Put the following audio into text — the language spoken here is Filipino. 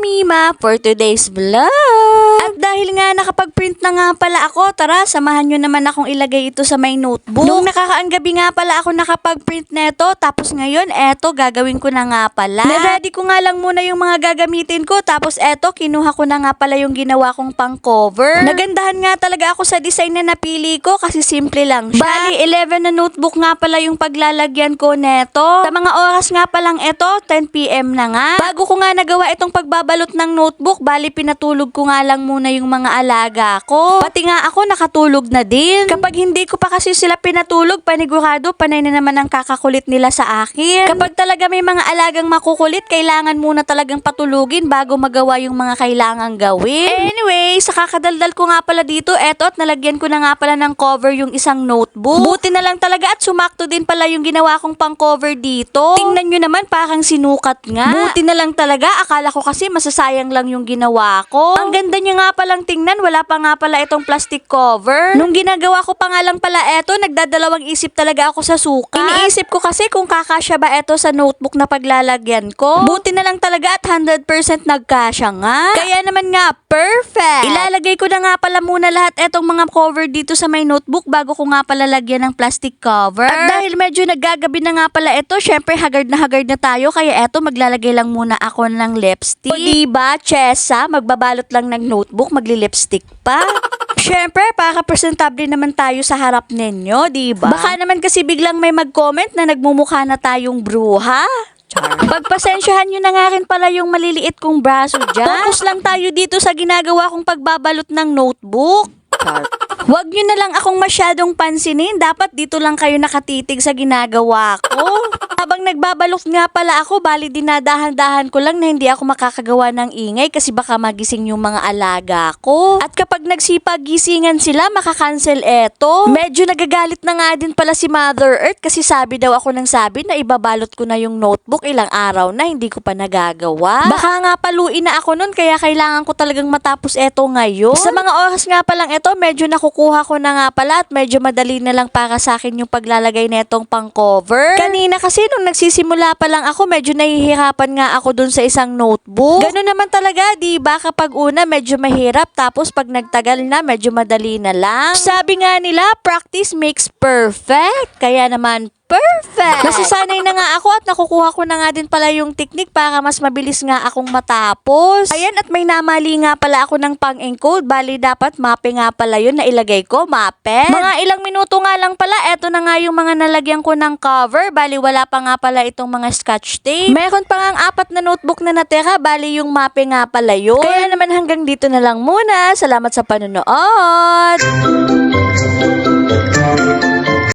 Mima for today's vlog. At dahil nga nakapag-print na nga pala ako, tara, samahan nyo naman akong ilagay ito sa may notebook. Nung nakakaang gabi nga pala ako nakapag-print neto, tapos ngayon, eto, gagawin ko na nga pala. Na-ready ko nga lang muna yung mga gagamitin ko, tapos eto, kinuha ko na nga pala yung ginawa kong pang cover. Nagandahan nga talaga ako sa design na napili ko kasi simple lang siya. Bali, 11 na notebook nga pala yung paglalagyan ko neto. Sa mga oras nga palang eto, 10pm na nga. Bago ko nga nagawa itong pagbabalot ng notebook, bali pinatulog ko nga lang muna yung mga alaga ko. Pati nga ako nakatulog na din. Kapag hindi ko pa kasi sila pinatulog, panigurado, panay na naman ang kakakulit nila sa akin. Kapag talaga may mga alagang makukulit, kailangan muna talagang patulugin bago magawa yung mga kailangang gawin. Anyway, sa kakadaldal ko nga pala dito, eto at nalagyan ko na nga pala ng cover yung isang notebook. Buti na lang talaga at sumakto din pala yung ginawa kong pang cover dito. Tingnan nyo naman, parang sinukat nga. Buti na lang talaga, akala ko kasi masasayang lang yung ginawa ko. Ang ganda niya nga palang tingnan, wala pa nga pala itong plastic cover. Nung ginagawa ko pa nga lang pala eto, nagdadalawang isip talaga ako sa sukat. Iniisip ko kasi kung kakasya ba eto sa notebook na paglalagyan ko. Buti na lang talaga at 100% nagkasya nga. Kaya naman nga, perfect! Ilalagay ko na nga pala muna lahat etong mga cover dito sa may notebook bago ko nga pala lagyan ng plastic cover. At dahil medyo naggagabi na nga pala ito, syempre haggard na haggard na tayo. Kaya eto, maglalagay lang muna ako ng lipstick. O diba, Chessa, magbabalot lang ng notebook, magli-lipstick pa. Siyempre, presentable naman tayo sa harap ninyo, di ba? Baka naman kasi biglang may mag-comment na nagmumukha na tayong bruha. Char. Pagpasensyahan nyo na nga rin pala yung maliliit kong braso dyan. Focus lang tayo dito sa ginagawa kong pagbabalot ng notebook. Char. Huwag nyo na lang akong masyadong pansinin. Dapat dito lang kayo nakatitig sa ginagawa ko. Habang nagbabalot nga pala ako, bali dinadahan-dahan ko lang na hindi ako makakagawa ng ingay kasi baka magising yung mga alaga ko. At kapag nagsipag-gisingan sila, makakancel eto. Medyo nagagalit na nga din pala si Mother Earth kasi sabi daw ako ng sabi na ibabalot ko na yung notebook ilang araw na hindi ko pa nagagawa. Baka nga paluin na ako nun kaya kailangan ko talagang matapos eto ngayon. Sa mga oras nga palang eto, medyo nakukuha ko na nga pala at medyo madali na lang para sa akin yung paglalagay netong pang cover. Kanina kasi nung nagsisimula pa lang ako, medyo nahihirapan nga ako dun sa isang notebook. Ganun naman talaga, di ba? Kapag una, medyo mahirap. Tapos pag nagtagal na, medyo madali na lang. Sabi nga nila, practice makes perfect. Kaya naman, perfect! Nasasanay na nga ako at nakukuha ko na nga din pala yung technique para mas mabilis nga akong matapos. Ayan, at may namali nga pala ako ng pang-encode. Bali, dapat mape nga pala yun na ilagay ko, mape. Mga ilang minuto nga lang pala, eto na nga yung mga nalagyan ko ng cover. Bali, wala pa nga pala itong mga scotch tape. Meron pa nga ang apat na notebook na natira. Bali, yung mape nga pala yun. Kaya naman hanggang dito na lang muna. Salamat sa panonood!